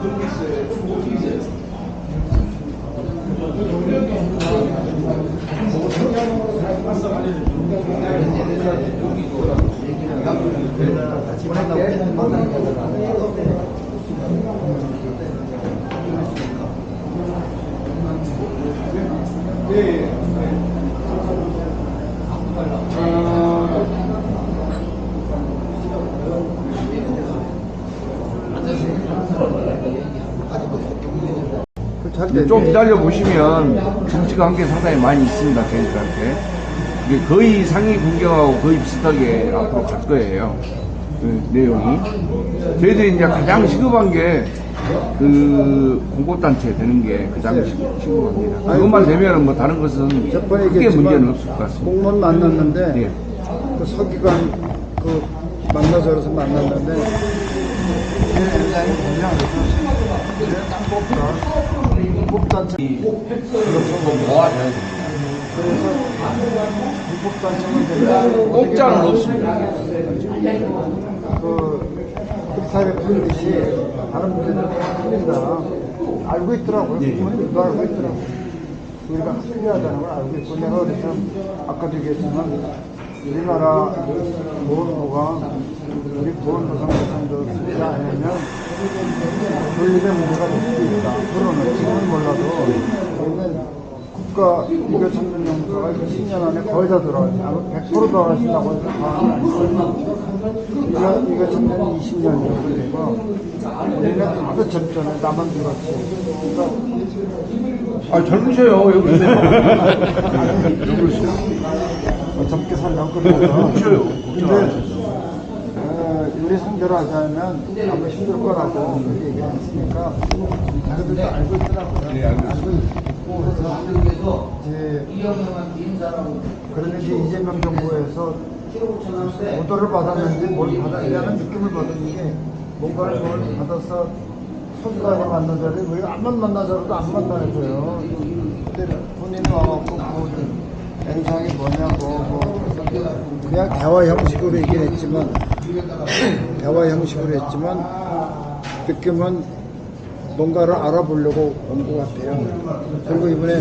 그런 게 있어요. 좀 기다려 보시면 정치가 한 게 상당히 많이 있습니다 저희들한테 이게 거의 상위 공격하고 거의 비슷하게 앞으로 갈 거예요. 그 내용이. 저희들이 이제 가장 시급한 게 그 공보단체 되는 게 가장 시- 시급합니다. 그것만 되면은 뭐 다른 것은 저번에 크게 문제는 없을 것 같습니다. 공무원 만났는데 예. 그 서기관 그 만나서 그래서 만났는데 뭐냐 그래서 딱 뽑다 불법단체 그래서 불법단체는 되면 공짜는 없습니다 그 흡사를 푸는 듯이 다른 분들은 다 풉니다. 알고 있더라고요. 부모님도 알고 있더라고요. 우리가 필요하다는 걸 알고 있고 내가 그래서 아까도 얘기했지만 우리나라 보건부가 우리 보건부상 대상도 쓰지 않으면 존립의 문제가 될 수도 있다. 그러는 지금은 몰라도 국가 이거 청년 연구소가 10년 안에 거의 다 돌아가요. 아마 100% 돌아가신다고 해서 다는 아니거든요. 이거, 이거 청년이 20년이 걸리고 우리는 아주 젊잖아요. 나만. 그러니까 아 젊으셔요 여기 어, 젊게 살려고 그러죠. 쉬어요. 근데 어, 우리 상대로 하자면 아마 힘들 거라고 그렇게 얘기했으니까 자기들도 알고 있더라고요. 네, 알고 있고 그래서 이제 그러면 이제 이재명 정부에서 오더를 받았는지 뭘 받았냐는 느낌을 게 뭔가를 뭘 받아서 서기관이 만난 자리에 왜 안만 만나자라도 안 만나줘요. 근데 본인이 와갖고 뭐 행상이 뭐냐고 뭐 그냥 대화 형식으로 얘기를 했지만 대화 형식으로 했지만 느낌은 뭔가를 알아보려고 온 것 같아요. 그리고 이번에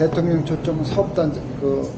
대통령 초청 사업단 그